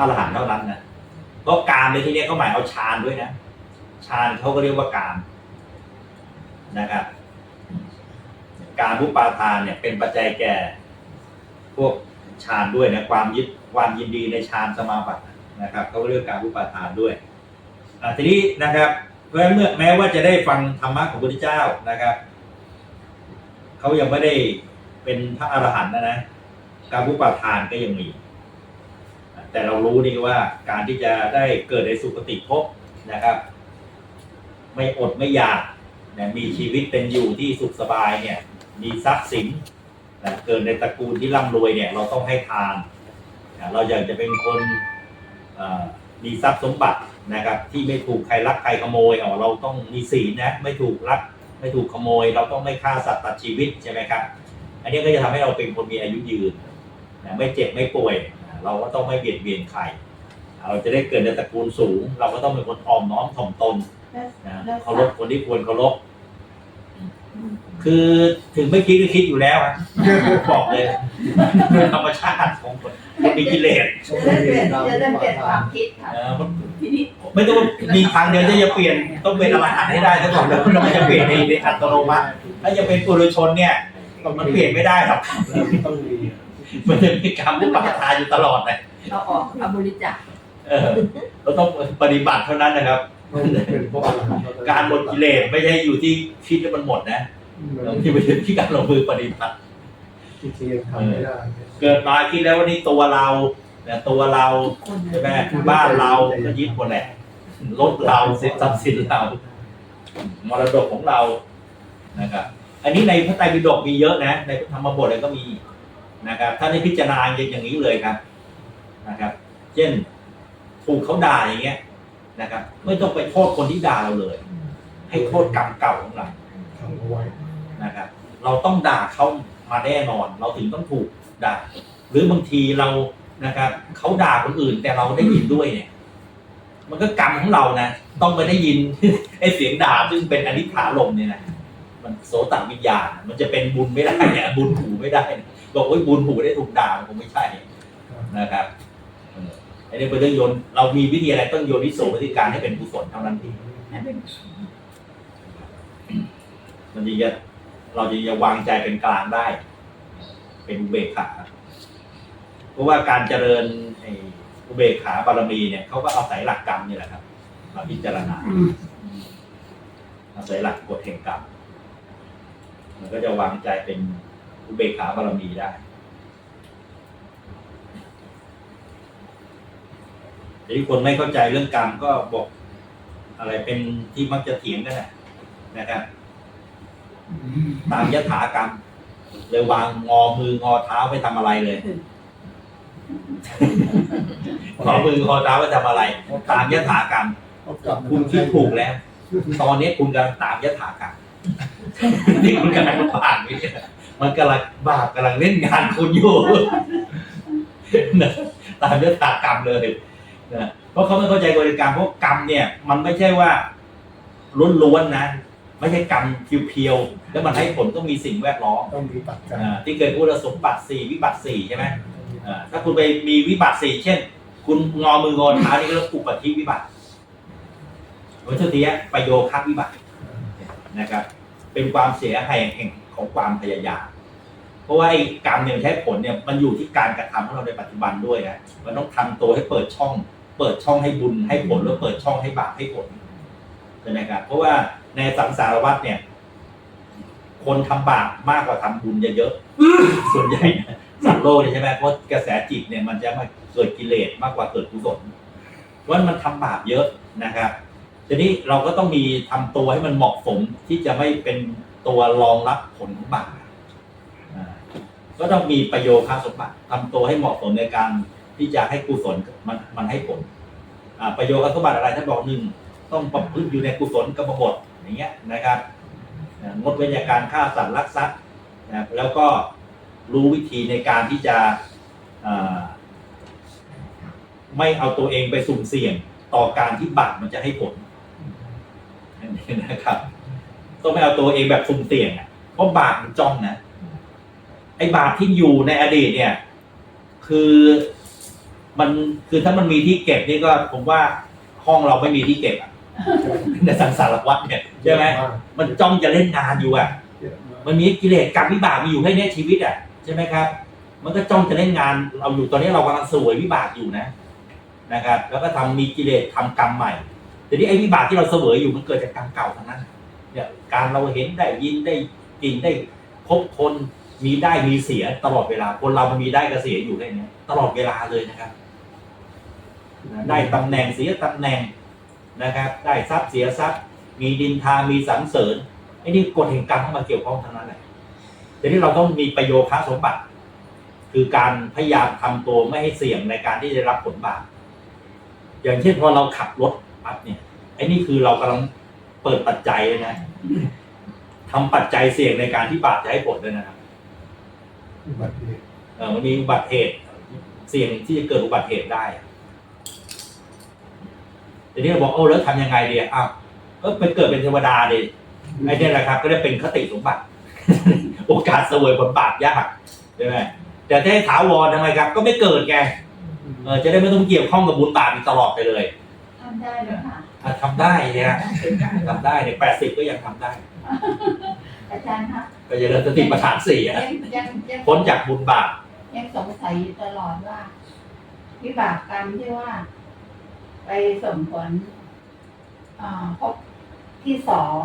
อรหันต์เท่านั้นนะเพราะการในที่นี้เขาหมายเอาฌานด้วยนะฌานเขาก็เรียกว่าการนะครับ การผู้ปาทานเนี่ยเป็นปัจจัยแก่ พวกฌานด้วยนะความยึดความยินดีในฌานสมาบัตินะครับเขาก็เรียกการผู้ปาทานด้วยทีนี้นะครับเพราะฉะนั้นเมื่อแม้ว่าจะได้ฟังธรรมะของพระพุทธเจ้านะครับเขายังไม่ได้เป็นพระอรหันต์นะนะการผู้ปาทานก็ยังมี แต่เรารู้นี่ว่าการที่จะได้เกิดในสุคติภพนะครับ ไม่อดไม่อยากนะมีชีวิตเป็นอยู่ที่สุขสบายเนี่ยมีทรัพย์สินนะเกิดในตระกูลที่ร่ำรวยเนี่ยเราต้องให้ทานนะเราอยากจะเป็นคนมีทรัพย์สมบัตินะครับ ที่ไม่ถูกใครลักใครขโมยอ๋อเราต้องมีศีลนะไม่ถูกลักไม่ถูกขโมย เราต้องไม่ฆ่าสัตว์ตัดชีวิตใช่ไหมครับ อันนี้ก็จะทำให้เราเป็นคนมีอายุยืนนะไม่เจ็บไม่ป่วย เราก็ต้องไม่เบียดเบียนใคร เราจะได้เกิดในตระกูลสูง เราก็ต้องเป็นคนอ่อมน้อมถ่อมตนนะเคารพคนที่ควรเคารพคือถึงไม่คิดก็คิดอยู่แล้วอะบอกเลยธรรมชาติของคนคนมีกิเลสจะได้เปลี่ยนจะได้เปลี่ยนความคิดค่ะเออมันทีนี้ไม่ต้องมีทางเดียวที่จะเปลี่ยนต้องเป็นอรหันต์ให้ได้ซะก่อนแล้วเราจะเปลี่ยนในในอัตโนมัติถ้าจะเป็นปุถุชนเนี่ยมันเปลี่ยนไม่ได้หรอกต้องมี มันจะมีกรรมที่ปฏิทานอยู่ตลอดเลยเราออกเอาบริจาคเออเราต้องปฏิบัติเท่านั้นนะครับต้องเป็นพวกอรหันต์การหมดกิเลสไม่ใช่อยู่ที่คิดแล้วมันหมดนะที่ไปถึงที่การลงมือปฏิบัติที่ที่ยังทำไม่ได้เกิดมาคิดแล้วว่านี่ตัวเราเนี่ยตัวเราคนใช่ไหมบ้านเราก็ยึดหมดแหละรถเราสินทรัพย์สินเรามรดกของเรานะครับ อันนี้ในพระไตรปิฎกมีเยอะนะ ในธรรมบทอะไรก็มี นะครับถ้าในพิจารณาอย่างนี้เลยครับนะครับ เช่นถูกเขาด่าอย่างเงี้ยนะครับ ไม่ต้องไปโทษคนที่ด่าเราเลย ให้โทษกรรมเก่าของเราทำเอาไว้นะครับ เราต้องด่าเขามาแน่นอน เราถึงต้องถูกด่า หรือบางทีเรานะครับเขาด่าคนอื่นแต่เราได้ยินด้วยเนี่ย มันก็กรรมของเรานะต้องไปได้ยินไอ้เสียงด่าซึ่งเป็นอนิจฐาลมเนี่ยนะมันโสตวิญญาณมันจะเป็นบุญไม่ได้เนี่ยบุญหูไม่ได้นะ บอกว่าบุญหูได้ถูกด่ามันคงไม่ใช่นะครับเอออันนี้เป็นเรื่องโยนเรามีวิธีอะไรต้องโยนิโสมนสิการให้เป็นกุศลเท่านั้นเองให้เป็นมันจะจะเราจะจะวางใจเป็นกลางได้ เป็นอุเบกขาเพราะว่าการเจริญไอ้อุเบกขาบารมีเนี่ยเขาก็เอาศัยหลักกรรมนี่แหละครับมาพิจารณาอาศัยหลักกฎแห่งกรรมมันก็จะวางใจเป็น อุเบกขาบารมีได้ทีนี้คนไม่เข้าใจเรื่องกรรมก็บอกอะไรเป็นที่มักจะเถียงกันนะนะครับ ตามยถากรรมเลยวางงอมืองอเท้าไปทำอะไรเลยงอมืองอเท้าไปทำอะไร ตามยถากรรมคุณคิดถูกแล้ว ตอนนี้คุณกำลังตามยถากรรมนี่คุณกำลังผ่านไปเนี่ย มันกำลังบาปกำลังเล่นงานคุณอยู่นะตามยถากรรมเลยนะเพราะเขาไม่เข้าใจกฎกรรมเพราะกรรมเนี่ย มันไม่ใช่ว่าล้วนๆนะไม่ใช่กรรมเพียวๆแล้วมันให้ผลต้องมีสิ่งแวดล้อมต้องมีปัจจัยอ่าที่เคยพูดว่าสมบัติสี่วิบัติสี่ใช่ไหมอ่าถ้าคุณไปมีวิบัติสี่เช่น คุณงอมืองอเท้านี่ก็เรียกอุปธิวิบัติวัชทียะประโยคะวิบัตินะครับ เป็นความเสียหายแห่ง ของความพยายาม เพราะว่าไอ้กรรมเนี่ยมันใช้ผลเนี่ยมันอยู่ที่การกระทำของเราในปัจจุบันด้วยนะมันต้องทำตัวให้เปิดช่อง เปิดช่องให้บุญให้ผลแล้วเปิดช่องให้บาปให้ผลใช่ไหมครับเพราะว่าในสังสารวัฏเนี่ย คนทำบาปมากกว่าทำบุญเยอะๆส่วนใหญ่สัตว์โลกเนี่ยใช่ไหมเพราะกระแสจิตเนี่ยมันจะมาเกิดกิเลสมากกว่าเกิดกุศลเพราะมันทำบาปเยอะนะครับทีนี้เราก็ต้องมีทำตัวให้มันเหมาะสมที่จะไม่เป็น ตัวรองรับผลของบาปก็ต้องมีประโยชน์สมบัติทำตัวให้เหมาะสมในการที่จะให้กุศลมันมันให้ผลประโยชน์สมบัติอะไรท่านบอกหนึ่งต้องประพฤติอยู่ในกุศลกรรมบทอย่างเงี้ยนะครับงดเว้นจากการฆ่าสัตว์ลักทรัพย์นะครับแล้วก็รู้วิธีในการที่จะไม่เอาตัวเองไปสุ่มเสี่ยงต่อการที่บาปมันจะให้ผลอันนี้นะครับ ต้องไม่เอาตัวเองแบบสุ่มเสี่ยงอะเพราะบาปมันจ้องนะไอ้บาปที่อยู่ในอดีตเนี่ย คือมันคือถ้ามันมีที่เก็บนี่ก็ผมว่าห้องเราไม่มีที่เก็บอะในสังสารวัตรเนี่ยใช่ไหมมันจ้องจะเล่นงานอยู่อะ มันมีกิเลสกรรมวิบากมีอยู่ให้เนี่ยชีวิตอะใช่ไหมครับ มันก็จ้องจะเล่นงานเราอยู่ตอนนี้เรากำลังสวยวิบากอยู่นะนะครับ แล้วก็ทำมีกิเลสทำกรรมใหม่แต่นี่ไอ้วิบากที่เราเสวยอยู่มันเกิดจากกรรมเก่าทั้งนั้น การเราเห็นได้ยินได้กินได้พบคนมีได้มีเสียตลอดเวลา คนเรามันมีได้กับเสียอยู่ได้เนี่ยตลอดเวลาเลยนะครับ ได้ตำแหน่งเสียตำแหน่งนะครับ ได้ทรัพย์เสียทรัพย์ มีดินทามีสรรเสริญไอ้นี่กฎแห่งกรรมเข้ามาเกี่ยวข้องทั้งนั้นแหละแต่ที่เราต้องมีประโยชน์สมบัติ คือการพยายามทำตัวไม่ให้เสี่ยงในการที่จะรับผลบาปอย่างเช่นพอเราขับรถปั๊บเนี่ยไอ้นี่คือเรากำลัง เปิดปัจจัยเลยนะทำปัจจัยเสี่ยงในการที่บาปจะให้ผลด้วยนะครับอุบัติเหตุเออมันมีอุบัติเหตุ เสี่ยงที่จะเกิดอุบัติเหตุได้ทีนี้เราบอกโอ้แล้วทำยังไงดีอะอ้าวก็ไปเกิดเป็นเทวดาดิไอ้เนี่ยแหละครับ ก็ได้เป็นคติสมบัติ โอกาสเสวยผลบาปยากใช่ไหมแต่ถ้าให้ถาวรทำไมครับ ก็ไม่เกิดไงเออจะได้ไม่ต้องเกี่ยวข้องกับบุญบาปอีกตลอดไปเลย ทำได้ไหมคะ อะทำได้เนี่ยทำได้เนี่ยแปดสิบก็ยังทำได้ อาจารย์คะก็จะเริญสติปัฏฐานสี่อะยังยังยังพ้นจากบุญบาปยังสงสัยอยู่ตลอดว่าวิบากกรรมที่ว่า ไปส่งผลอ่าพบที่สอง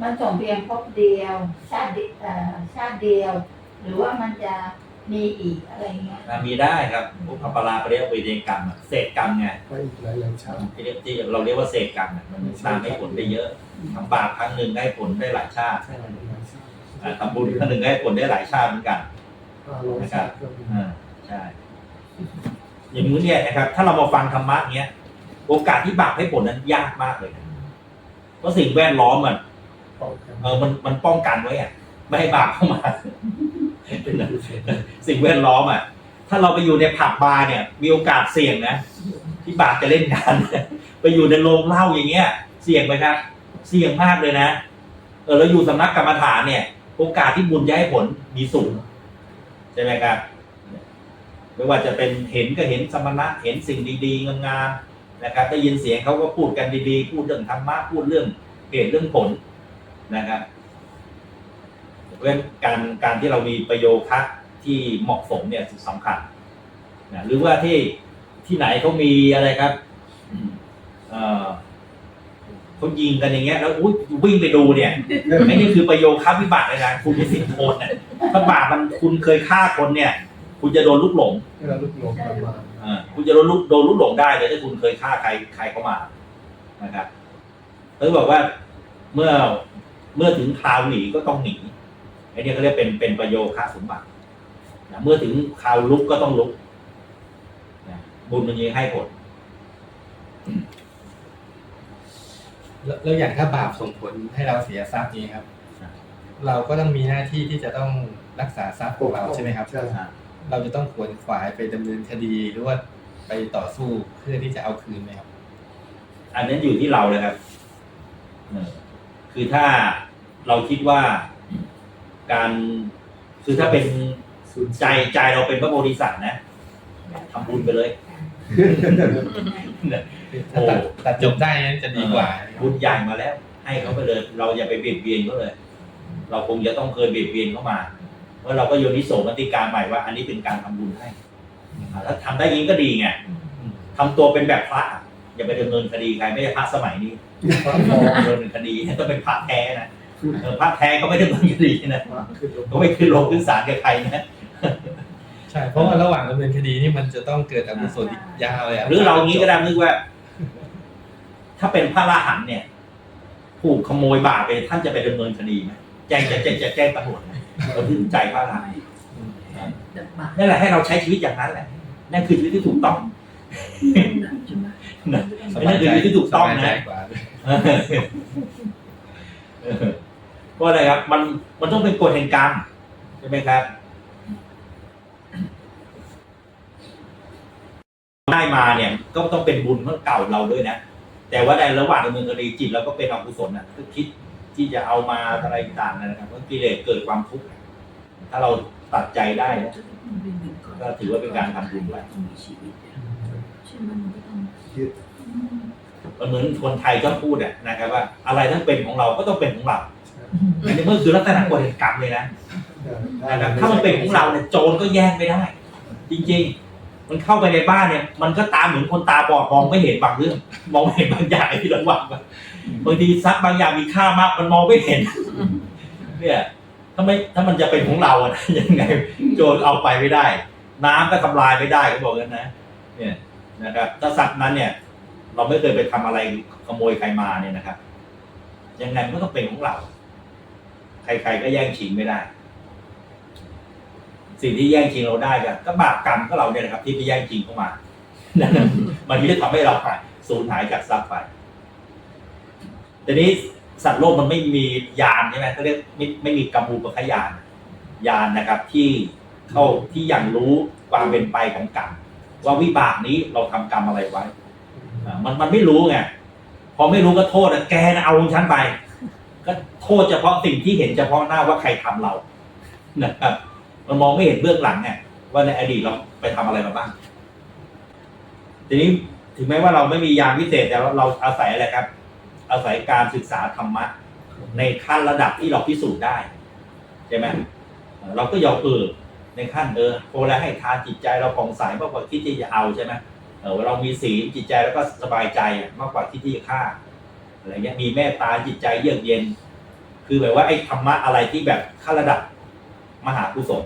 มันส่งเพียงพบเดียว ชาติเดีเอ่อชาติเดียว หรือว่ามันจะ มีอีกอะไรเงี้ยอะมีได้ครับพวกอัปปาราปริยเวเดกรรมอะเศษกรรมไงไปอีกหลายหลายๆชาติที่เรียกที่เราเรียกว่าเศษกรรมอะมันตามให้ผลได้เยอะทำบาปครั้งหนึ่งได้ผลได้หลายชาติใช่หลายๆชาติอ่าทำบุญครั้งหนึ่งได้ผลได้หลายชาติเหมือนกัน ห้าร้อยชาติก็มีอ่าใช่ อย่างนี้เนี่ยนะครับ ถ้าเรามาฟังธรรมะเนี้ย โอกาสที่บาปให้ผลนั้นยากมากเลยนะเพราะสิ่งแวดล้อมมันป้องกัน เออมันมันป้องกันไว้อะไม่ให้บาปเข้ามาเป็นกุศล สิ่งแวดล้อมอะ ถ้าเราไปอยู่ในผับบาร์เนี่ย มีโอกาสเสี่ยงนะที่บาปจะเล่นงานไปอยู่ในโรงเหล้าอย่างเงี้ย เสี่ยงไหมครับ เสี่ยงมากเลยนะ เออแล้วอยู่สำนักกรรมฐานเนี่ย โอกาสที่บุญจะให้ผลมีสูงใช่ไหมครับไม่ว่าจะเป็นเห็นก็เห็นสมณะเห็นสิ่งดีๆงามๆนะครับได้ยินเสียงเขาก็พูดกันดีๆ พูดเรื่องธรรมะพูดเรื่องเหตุเรื่องผลนะครับ ราะฉะนั้นการการที่เรามีประโยคะที่เหมาะสมเนี่ยสำคัญนะหรือว่าที่ที่ไหนเขามีอะไรครับเอ่อเขายิงกันอย่างเงี้ยแล้วอุ้ยวิ่งไปดูเนี่ยไอ้นี่คือประโยคาวิบากเลยนะคุณมีสิทธิ์โทษเนี่ยถ้าบาปมันคุณเคยฆ่าคนเนี่ย คุณจะโดนลูกหลงให้เราลุกหลงประมาณอ่าคุณจะโดนลูกโดนลูกหลงได้เลยถ้าคุณเคยฆ่าใครใครเข้ามานะครับเขาบอกว่าเมื่อเมื่อถึงคราวหนีก็ต้องหนีไอ้เนี่ยเขาเรียกเป็นเป็นประโยคาสมบัตินะเมื่อถึงคราวลุกก็ต้องลุกนะบุญมันยังให้ผลแล้วแล้วอย่างถ้าบาปส่งผลให้เราเสียทรัพย์นี้ครับครับเราก็ต้องมีหน้าที่ที่จะต้องรักษาทรัพย์ของเราใช่ไหมครับ ใช่อ่าเราจะต้องขวนขวายไปดำเนินคดีหรือว่าไปต่อสู้เพื่อที่จะเอาคืนไหมครับ อันนั้นอยู่ที่เราเลยครับเออคือถ้าเราคิดว่า การคือถ้าเป็นศูนย์ใจใจเราเป็นพระโพธิสัตว์นะทำบุญไปเลยถ้าตัดตัดจบได้นั้นจะดีกว่าบุญใหญ่มาแล้ว ให้เขาไปเลย เราอย่าไปเบียดเบียนเขาเลย เราคงจะต้องเคยเบียดเบียนเข้ามาเมื่อเราก็โยนิโสมนติการใหม่ว่า อันนี้เป็นการทำบุญให้อ่าถ้าทำได้อยิงก็ดีไงทำตัวเป็นแบบพระอะอย่าไปดำเนินคดีใครไม่ใช่พระสมัยนี้พระทองดำเนินคดีต้องเป็นพระแท้นะเออ พระแท้เขาไม่ได้ดำเนินคดีนะพระคือหลวงเขาไม่ขึ้นโรงขึ้นศาลกับใครนะใช่เพราะว่าระหว่างดำเนินคดีนี่มันจะต้องเกิดอกุศลอีกยาวเลยะหรือเรางี้ก็ได้นึกว่า ถ้าเป็นพระอราหันต์เนี่ยถูกขโมยบาปไปท่านจะไปดำเนินคดีไหมแจ้งจะแจ้งจะแจ้งตำรวจไหมเราถึงใจพระอรหันต์ดับบาปนั่นแหละให้เราใช้ชีวิตอย่างนั้นแหละนั่นคือชีวิตที่ถูกต้องใช่ไหมนะสบายใจนั่นคือชีวิตที่ถูกต้องสบายใจนะกว่าเพ ราะอะไรครับ มันมันต้องเป็นกฎแห่งกรรมใช่ไหมครับได้มาเนี่ย ก็ต้องเป็นบุญเมื่อเก่าเราด้วยนะแต่ว่าในระหว่างดำเนินคดีจิตเราก็เป็นอกุศลนะก็คิดที่จะเอามาอะไรต่างๆนะครับเพราะกิเลสเกิดความทุกข์ถ้าเราตัดใจได้นะก็ถือว่าเป็นการทำบุญไปต้องมีชีวิตเนี่ยใช่ไหมมันก็ต้องยึดมันเหมือนคนไทยชอบพูดอะนะครับว่า อะไรทั้งเป็นของเราก็ต้องเป็นของเรา อันนี้มันคือลักษณะกฎแห่งกรรมเลยนะนะครับถ้ามันเป็นของเราเนี่ยโจรก็แย่งไม่ได้ จริง ๆ มันเข้าไปในบ้านเนี่ย มันก็ตามเหมือนคนตาบอดมองไม่เห็นบางเรื่อง มองไม่เห็นบางอย่างที่ระวังบางทีทรัพย์บางอย่างมีค่ามาก มันมองไม่เห็น เนี่ยถ้าไม่ถ้ามันจะเป็นของเราอะนะยังไง โจรเอาไปไม่ได้ น้ำก็ทำลายไม่ได้ก็บอกกันนะ เนี่ยนะครับถ้าทรัพย์นั้นเนี่ย เราไม่เคยไปทำอะไรขโมยใครมาเนี่ยนะครับยังไงมันก็เป็นของเรา ใครๆก็แย่งชิงไม่ได้ สิ่งที่แย่งชิงเราได้ก็บาปกรรมก็เราเนี่ยนะครับ ที่ไปแย่งชิงเข้ามานั่นมันที่จะทำให้เราไปสูญหายจากทรัพย์ไปทีนี้สัตว์โลกมันไม่มียานใช่ไหมเขาเรียกไม่ไม่มีกรรมูปขยานยานนะครับ ที่เข้าที่อย่างรู้ความเป็นไปของกรรมว่าวิบากนี้เราทำกรรมอะไรไว้มันมันไม่รู้ไงพอไม่รู้ก็โทษอะแกนะเอาของฉันไป ก็โทษเฉพาะสิ่งที่เห็นเฉพาะหน้าว่าใครทำเรานะครับมันมองไม่เห็นเบื้องหลังไงว่าในอดีตเราไปทำอะไรมาบ้าง ทีนี้ถึงแม้ว่าเราไม่มียานพิเศษแต่เราอาศัยอะไรครับ อาศัยการศึกษาธรรมะ ในขั้นระดับที่เราพิสูจน์ได้ใช่ไหมเราก็ยอมเออในขั้นเออโทรแล้วให้ทานจิตใจเราผ่องใสมากกว่าคิดที่จะเอาใช่ไหมเออเรามีศีลจิตใจแล้วก็สบายใจมากกว่าที่ที่จะฆ่า อะไรเงี้ยมีเมตตาจิตใจเยือกเย็น คือแบบว่าไอ้ธรรมะอะไรที่แบบขั้นระดับมหากุศล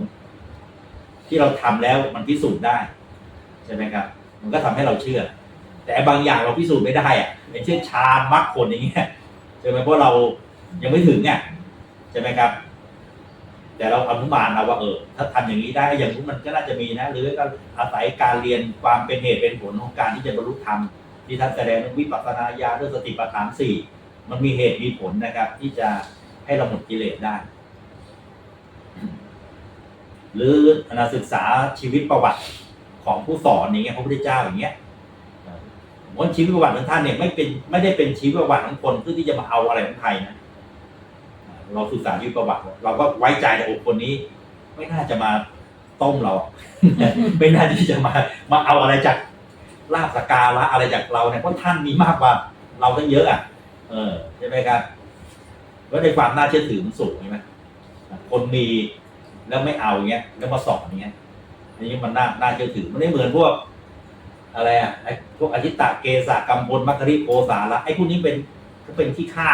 ที่เราทำแล้วมันพิสูจน์ได้ ใช่ไหมครับ มันก็ทำให้เราเชื่อ แต่บางอย่างเราพิสูจน์ไม่ได้อะอย่างเช่นฌานมรรคผลอย่างเงี้ยใช่ไหมเพราะเรายังไม่ถึงเนี่ยใช่ไหมครับ แต่เราอนุมานเอาว่าเออ ถ้าทำอย่างนี้ได้อย่างนู้นมันก็น่าจะมีนะ หรือก็อาศัยการเรียนความเป็นเหตุเป็นผลของการที่จะบรรลุธรรม ที่ท่านแสดงวิปัสสนาญาณเรื่องสติปัฏฐานสี่มันมีเหตุมีผลนะครับ ที่จะให้เราหมดกิเลสได้ หรืออนาศึกษาชีวิตประวัติของผู้สอนอย่างเงี้ยพระพุทธเจ้าอย่างเงี้ยว่าชีวิตประวัติของท่านเนี่ยไม่เป็นไม่ได้เป็นชีวิตประวัติของคนเพื่อที่จะมาเอาอะไรของใครนะเราศึกษาชีวิตประวัติ เราก็ไว้ใจในคนนี้ ไม่น่าจะมาต้มเรา ไม่น่าที่จะมามาเอาอะไรจาก ลาบสกการะอะไรจากเราเนี่ยเพราะท่านมีมากกว่าเราตั้งเยอะอะ เออใช่ไหมครับแล้วในความน่าเชื่อถือมันสูงใช่ไหมคนมีแล้วไม่เอาเงี้ย แล้วมาสอนเงี้ยอันนี้มันน่าน่าเชื่อถือมันไม่เหมือนพวก อะไรอะไอ้พวกอธิตะเกสะกัมพลมัคคริโกสาระไอ้พวกนี้เป็นก็เป็นที่ฆ่า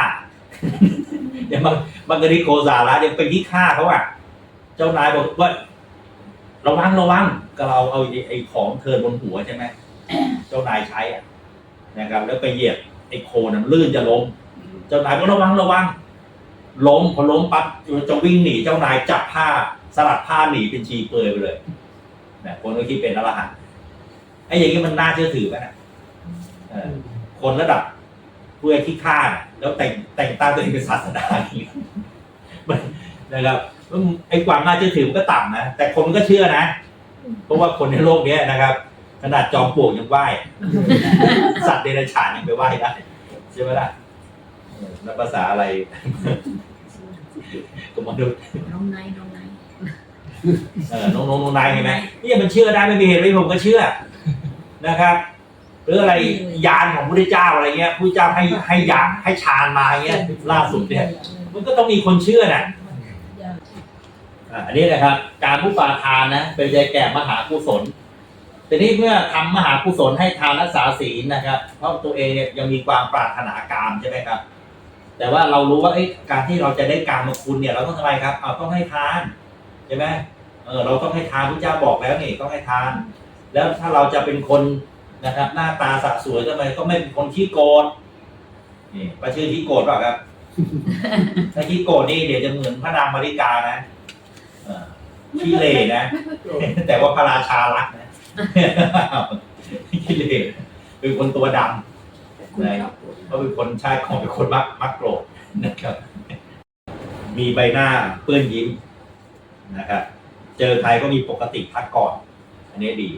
อย่างบางบางกริโกสาระเนี่ยเป็นที่ฆ่าเขาอะ เจ้านายบอกว่าระวังระวังก็เราเอาไอ้ของเทินบนหัวใช่ไหม เจ้านายใช้อะนะครับ แล้วไปเหยียบไอ้โคนมันลื่นจะล้ม เจ้านายก็ระวังระวัง ล้มพอล้มปั๊บจะวิ่งหนีเจ้านายจับผ้าสลัดผ้าหนีเป็นชีเปลือยไปเลยนะคนก็คิดเป็นอรหันต์ไอ้อย่างนี้มันน่าเชื่อถือไหมนะคนระดับผู้ที่ฆ่าแล้วแต่งแต่งตั้งตัวเองเป็นศาสดาอย่างเงี้นะครับไอ้ความน่าเชื่อถือมันก็ต่ำนะแต่คนมันก็เชื่อนะ เพราะว่าคนในโลกนี้นะครับ ขนาดจอมปลวกยังไหว้ สัตว์เดรัจฉานยังไปไหว้ได้ใช่ไหมล่ะเออแล้วภาษาอะไรก็มนุษย์น้องไนท์น้องไนท์เออน้องน้องน้องนายเห็นไหมนี่มันเชื่อได้ไม่มีเหตุไม่มีผลก็เชื่อนะครับหรืออะไรยานของพระพุทธเจ้าอะไรเงี้ยพระพุทธเจ้าให้ให้ยานให้ฌานมาเงี้ยล่าสุดเนี่ยมันก็ต้องมีคนเชื่อน่ะอะอันนี้นะครับ การผู้ปาทานนะเป็นใจแก่มหากุศล ทีนี้เมื่อทำมหากุศลให้ทานรักษาศีลนะครับ เพราะตัวเองเนี่ยยังมีความปรารถนากามใช่ไหมครับ แต่ว่าเรารู้ว่าเอ้ยการที่เราจะได้การมาคุณเนี่ยเราต้องทำไมครับเอาต้องให้ทานใช่ไหมเออเราต้องให้ทานพระเจ้าบอกแล้วนี่ต้องให้ทาน แล้วถ้าเราจะเป็นคนนะครับ หน้าตาสะสวยทำไมก็ไม่เป็นคนขี้โกรธนี่ประชื่อขี้โกรธเปล่าครับถ้าขี้โกรธนี่เดี๋ยวจะเหมือนพระนางมาริกานะเออขี้เหร่นะแต่ว่าพระราชารักนะ ขี้เหร่เป็นคนตัวดำคุณชอบเขาเป็นคนชาติของเป็นคนมักมักโกรธนะครับ มีใบหน้าเปื้อนยิ้มนะครับ เจอใครก็มีปกติทักก่อน อันนี้ดี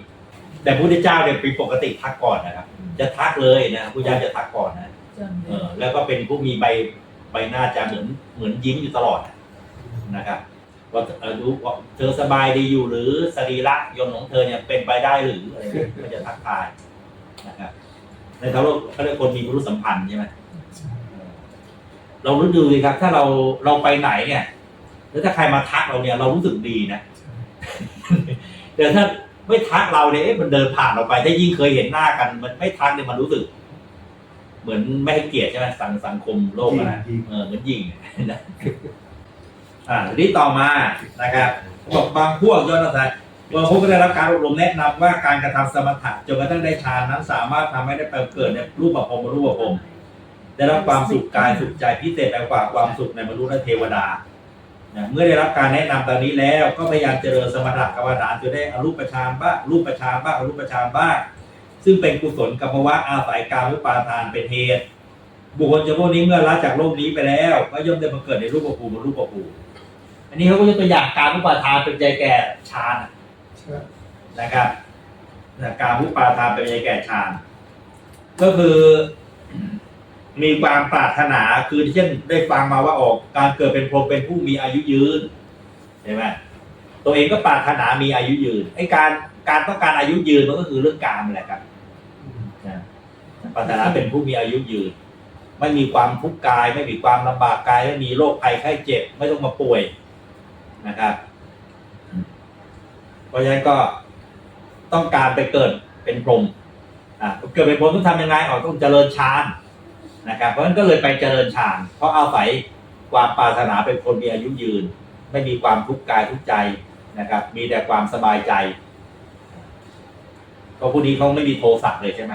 แต่พระพุทธเจ้าเนี่ยเป็นปกติทักก่อนนะครับ จะทักเลยนะพระพุทธเจ้าจะทักก่อนนะเออแล้วก็เป็นผู้มีใบใบหน้าจะเหมือนเหมือนยิ้มอยู่ตลอดนะครับเวว่าเอ่อดูว่าเธอสบายดีอยู่หรือสรีระยนต์ของเธอเนี่ยเป็นไปได้หรืออะไรเงี้ยมันจะทักทายนะครับในทางโลกเขาเรียกคนมีมนุษยสัมพันธ์ใช่ไหมเรารู้ดูสิครับ ถ้าเราเราไปไหนเนี่ยแล้วถ้าใครมาทักเราเนี่ย เรารู้สึกดีนะ แต่ถ้าไม่ทักเราเนี่ยเอ๊ะมันเดินผ่านเราไป ถ้ายิ่งเคยเห็นหน้ากัน มันไม่ทักเนี่ยมันรู้สึก เหมือนไม่ให้เกียรติใช่ไหมสังสังคมโลกอะนะยิง เออเหมือนยิงนะ อ่าทีนี้ต่อมานะครับบอกบางพวกย้อนมาบางพวกก็ได้รับการอบรมแนะนำว่าการกระทำสมถะจนกระทั่งได้ฌานนั้นสามารถทำให้ได้ไปเกิดในรูปภพรูปภพได้รับความสุขกายสุขใจพิเศษไปกว่าความสุขในมนุษย์และเทวดานะเมื่อได้รับการแนะนำตอนนี้แล้วก็พยายามเจริญสมถะกรรมฐานจนได้อรูปฌานบ้างรูปฌานบ้างอรูปฌานบ้างซึ่งเป็นกุศลกรรมวะอาศัยการวิปาทานเป็นเหตุบุคคลจำพวกนี้เมื่อละจากโลกนี้ไปแล้ว ก็ย่อมได้มาเกิดในรูปภูมิรูปภูมิ นนี้เขาก็ยกตัวอย่างการวิปาทานเป็นใจแก่ฌานใช่นะครับนะการวิปาทานเป็นใจแก่ฌานก็คือมีความปรารถนาคือเช่นได้ฟังมาว่าออก การเกิดเป็นพรหมเป็นผู้มีอายุยืนใช่ไหมตัวเองก็ปรารถนามีอายุยืนไอ้การการต้องการอายุยืนมันก็คือเรื่องการนั่นแหละครับนะปรารถนาเป็นผู้มีอายุยืน ไม่มีความทุกข์กาย ไม่มีความลำบากกายไม่มีโรคภัยไข้เจ็บ ไม่ต้องมาป่วย นะครับ เพราะฉะนั้นก็ต้องการไปเกิดเป็นพรหมอ่าเกิดเป็นพรหมต้องทำยังไงอ๋อต้องเจริญฌานนะครับ เพราะฉะนั้นก็เลยไปเจริญฌานเพราะอาศัยความปรารถนาเป็นคนมีอายุยืน ไม่มีความทุกข์กายทุกข์ใจนะครับ มีแต่ความสบายใจก็ผู้นี้เขาไม่มีโทสะเลยใช่ไหม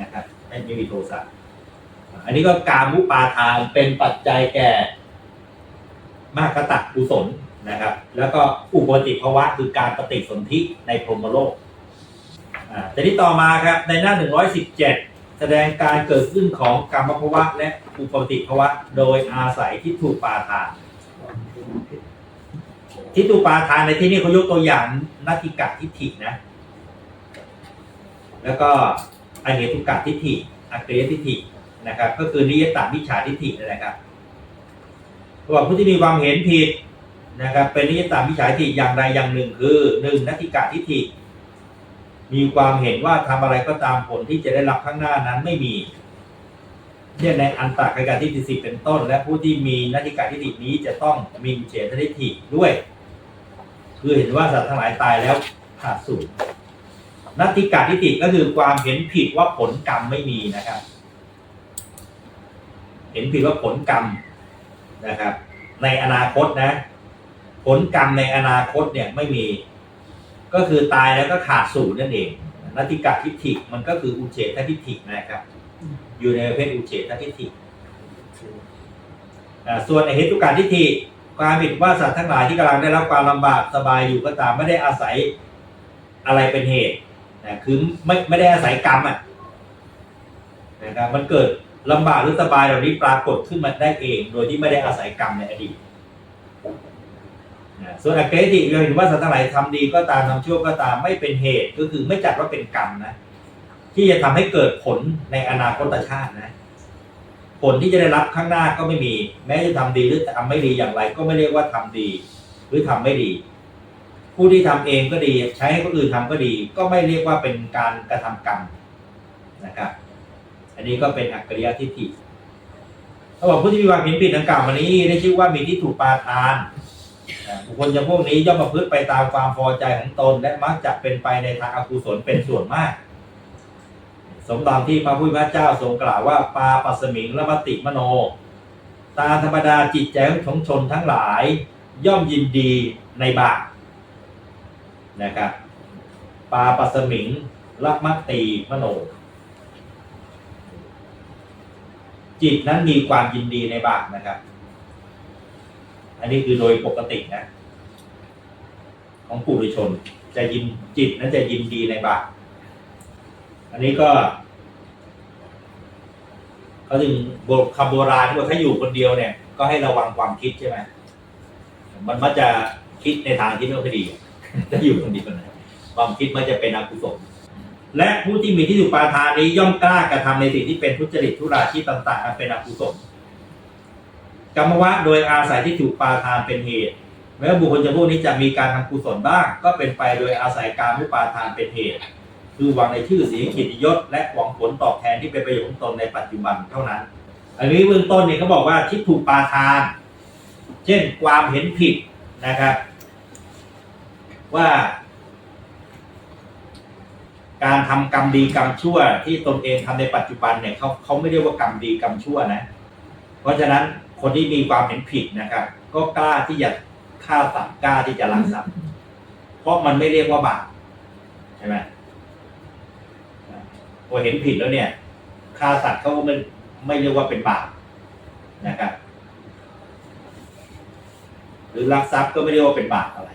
นะครับไม่ไม่มีโทสะอันนี้ก็การมุปาทานเป็นปัจจัยแก่ มากตักกุศลนะครับ แล้วก็อุปติภาวะคือการปฏิสนธิในพรหมโลกอ่าแต่ที่ต่อมาครับในหน้า 117 แสดงการเกิดขึ้นของกรรมภาวะ และอุปติภาวะ โดยอาศัยที่ถูกปาทานที่ถูปาทานในที่นี้เขายกตัวอย่างนัตติกะทิฏฐินะ แล้วก็อเหตุกะทิฏฐิอัตเตยทิฏฐินะครับ ก็คือนิยตามิจฉาทิฏฐินั่นแหละครับ เขาบอกผู้ที่มีความเห็นผิดนะครับ เป็นนิยตามิจฉาทิฏฐิอย่างใดอย่างหนึ่งคือหนึ่งนัตติกะทิฏฐิมีความเห็นว่าทำอะไรก็ตามผลที่จะได้รับข้างหน้านั้นไม่มีเช่นในอันตากกาทิฏฐิสิเป็นต้น และผู้ที่มีนัตติกะทิฏฐินี้จะต้องมีเฉททิฏฐิด้วย คือเห็นว่าสัตว์ทั้งหลายตายแล้วขาดสูญนัตติกาทิฏฐิก็คือความเห็นผิดว่าผลกรรมไม่มีนะครับ เห็นผิดว่าผลกรรม นะครับ ในอนาคตนะ ผลกรรมในอนาคตเนี่ยไม่มี ก็คือตายแล้วก็ขาดสูญนั่นเองนัตติกาทิฏฐิมันก็คืออุเฉททิฏฐินะครับ อยู่ในประเภทอุเฉททิฏฐิส่วนเหตุการทิฏฐิความเห็นว่าสัตว์ทั้งหลายที่กำลังได้รับความลำบากสบายอยู่ก็ตามไม่ได้อาศัยอะไรเป็นเหตุนะคือไม่ไม่ได้อาศัยกรรมอะนะครับมันเกิด ลำบากหรือสบายเหล่านี้ปรากฏขึ้นมาได้เอง โดยที่ไม่ได้อาศัยกรรมในอดีตนะส่วนอเกติเราเห็นว่าสัตว์ทั้งหลายทำดีก็ตามทำชั่วก็ตามไม่เป็นเหตุก็คือไม่จัดว่าเป็นกรรมนะ ที่จะทำให้เกิดผลในอนาคตชาตินะ ผลที่จะได้รับข้างหน้าก็ไม่มี แม้จะทำดีหรือทำไม่ดีอย่างไร ก็ไม่เรียกว่าทำดี หรือทำไม่ดี ผู้ที่ทำเองก็ดี ใช้ให้คนอื่นทำก็ดี ก็ไม่เรียกว่าเป็นการกระทำกรรมนะครับ อันนี้ก็เป็นอักขริยทิฏฐิเขาบอกผู้ที่มีความเห็นผิดดังกล่าวมานี้ได้ชื่อว่ามีที่ถูกปาทานบุคคลจำพวกนี้ย่อมประพฤติไปตามความพอใจของตน และมักจะเป็นไปในทางอกุศลเป็นส่วนมาก สมดังที่พระพุทธเจ้าทรงกล่าวว่าปาปัสมิงละมติมโน ตามธรรมดาจิตใจของชนทั้งหลาย ย่อมยินดีในบาปนะครับปาปัสมิงละมตตีมโน จิตนั้นมีความยินดีในบาปนะครับ อันนี้คือโดยปกตินะ ของปุถุชน จะยินจิตนั้นจะยินดีในบาปอันนี้ก็เขาถึงบทคำโบราณที่ว่าถ้าอยู่คนเดียวเนี่ย ก็ให้ระวังความคิดใช่ไหมมันมักจะคิดในทางที่ไม่ค่อยดีถ้าอยู่คนเดียวนะความคิดมันจะเป็นอกุศล และผู้ที่มีที่ถูกปาทานนี้ย่อมกล้ากระทำในสิ่งที่เป็นทุจริตทุราชีพต่างๆอันเป็นอกุศลกรรมวะโดยอาศัยที่ถูกปาทานเป็นเหตุแม้บุคคลจะพวกนี้จะมีการทำกุศลบ้าง ก็เป็นไปโดยอาศัยการมุปาทานเป็นเหตุ คือหวังในชื่อเสียงเกียรติยศ และหวังผลตอบแทนที่เป็นประโยชน์ของตนในปัจจุบันเท่านั้น อันนี้เบื้องต้นเนี่ยเขาบอกว่าทิฏฐุปาทาน เช่นความเห็นผิดนะครับ ว่า การทำกรรมดีกรรมชั่วที่ตนเองทำในปัจจุบันเนี่ยเขาเขาไม่เรียกว่ากรรมดีกรรมชั่วนะ เพราะฉะนั้นคนที่มีความเห็นผิดนะครับ ก็กล้าที่จะฆ่าสัตว์กล้าที่จะลักทรัพย์เพราะมันไม่เรียกว่าบาปใช่ไหมพอเห็นผิดแล้วเนี่ยฆ่าสัตว์เขาก็ไม่ไม่เรียกว่าเป็นบาปนะครับ หรือลักทรัพย์ก็ไม่เรียกว่าเป็นบาปอะไร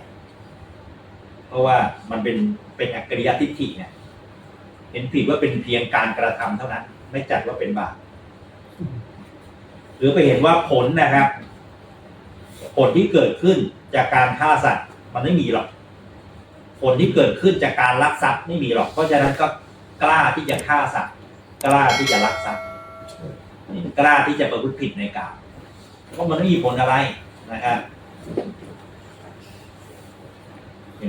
เพราะว่ามันเป็นเป็นอักริยทิฏฐิเนี่ย เห็นผิดว่าเป็นเพียงการกระทำเท่านั้น ไม่จัดว่าเป็นบาปหรือไปเห็นว่าผลนะครับ ผลที่เกิดขึ้นจากการฆ่าสัตว์มันไม่มีหรอก ผลที่เกิดขึ้นจากการลักทรัพย์ไม่มีหรอก เพราะฉะนั้นก็กล้าที่จะฆ่าสัตว์กล้าที่จะลักทรัพย์กล้าที่จะประพฤติผิดในกามเพราะมันไม่มีผลอะไรนะครับ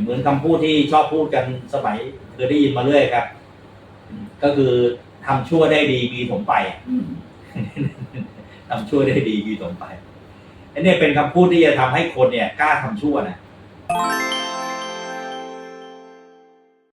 เหมือนคำพูดที่ชอบพูดกันสมัยเคยได้ยินมาเรื่อยครับ ก็คือทำชั่วได้ดีมีผมไปอะอืมทำชั่วได้ดีมีสมไปอันนี้เป็นคำพูดที่จะทำให้คนเนี่ยกล้าทำชั่วนะ